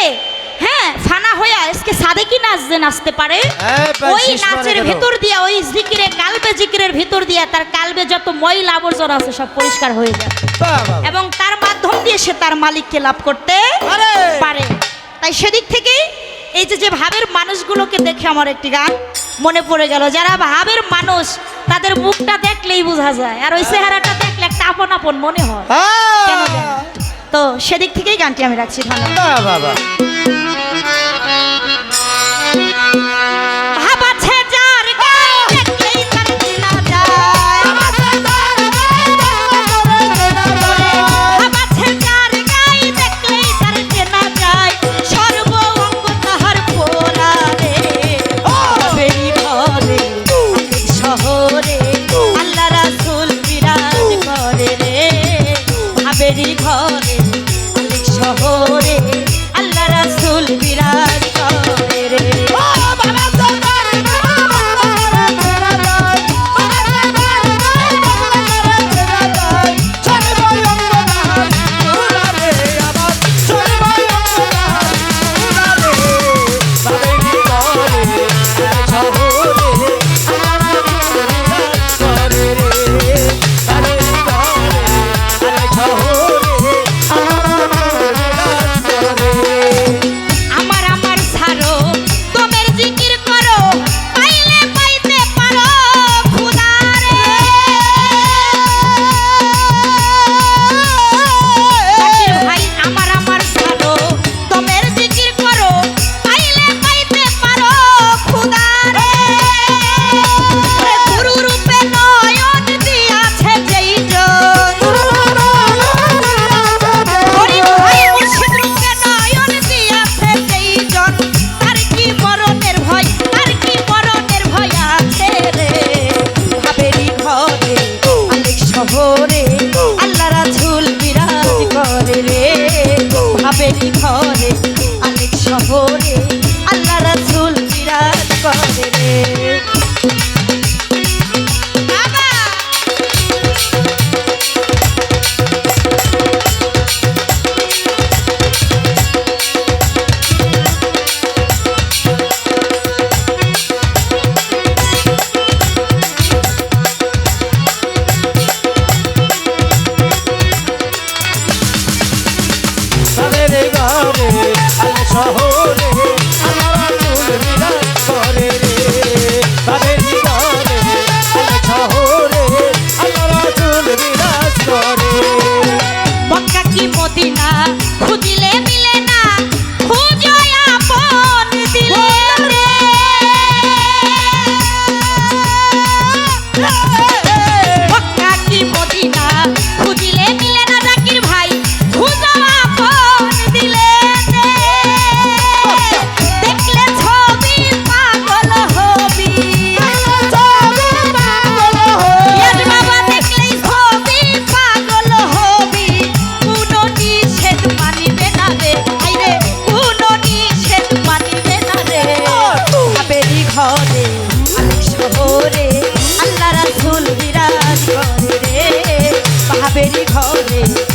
নাচবে হ্যাঁ ফানা হইয়া আজকে সাদেকি নাচ যে নাচতে পারে? ওই নাচের ভেতর দিয়া ওই জিকিরে কালবে জিকিরের ভেতর দিয়া তার কালবে যত ময়লা আবর্জনা আছে সব পরিষ্কার হয়ে যায়। এবং তার মাধ্যম দিয়ে সে তার মালিককে লাভ করতে পারে। তাই সেদিক থেকে এই যে যে ভাবের মানুষগুলোকে দেখে আমার একটি গান মনে পড়ে গেল। যারা ভাবের মানুষ তাদের মুখটা দেখলেই বোঝা যায়। আর ওই চেহারাটা দেখলে একটা আপন আপন মনে হয়। তো সেদিক থেকেই গানটি আমি রাখছি। ধন্যবাদ। বাবা Yeah. baby call me.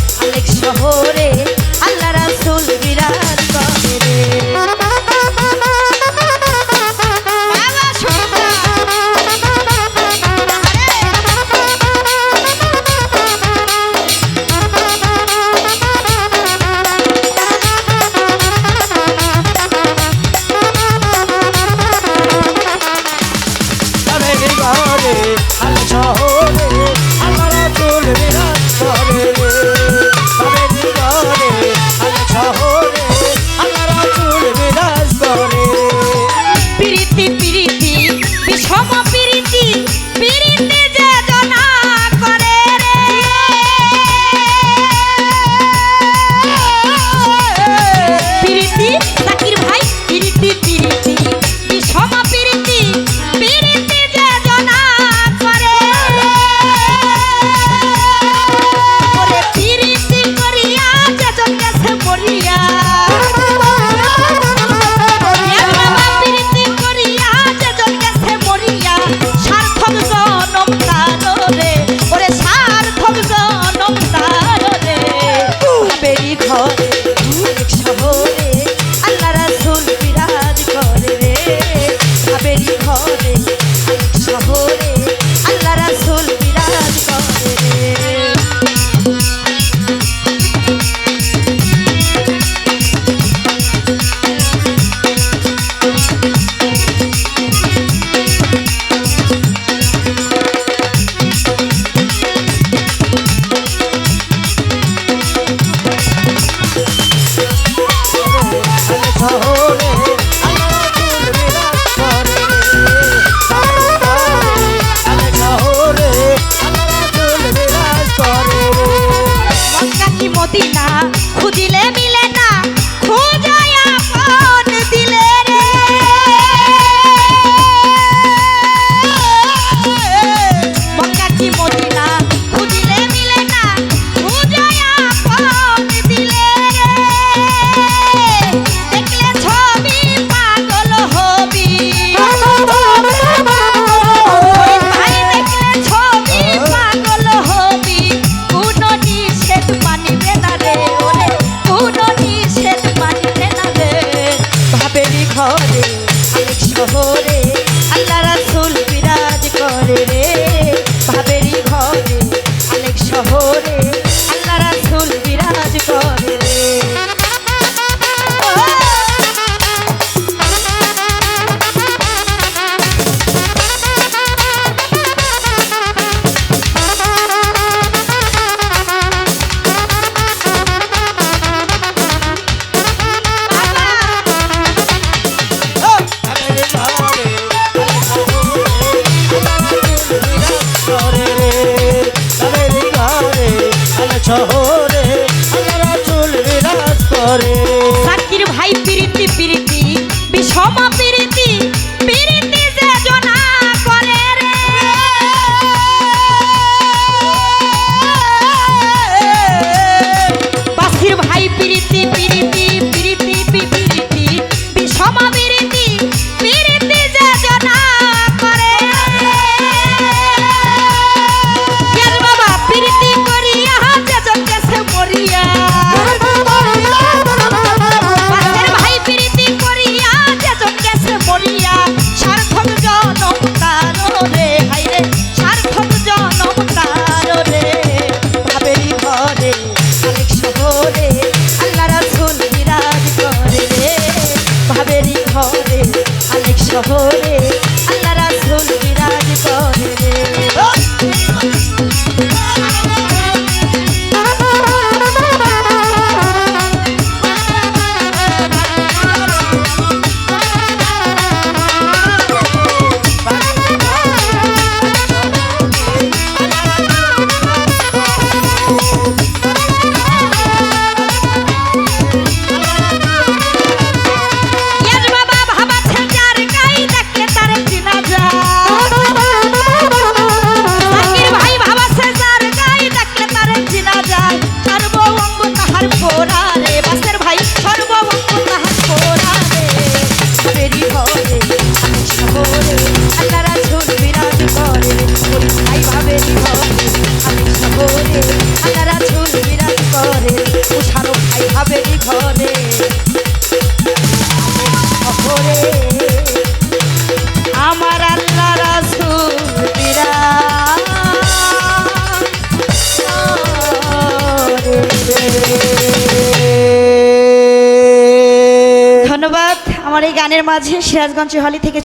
ধন্যবাদ আমার এই গানের মাঝে সিরাজগঞ্জ হলি থেকে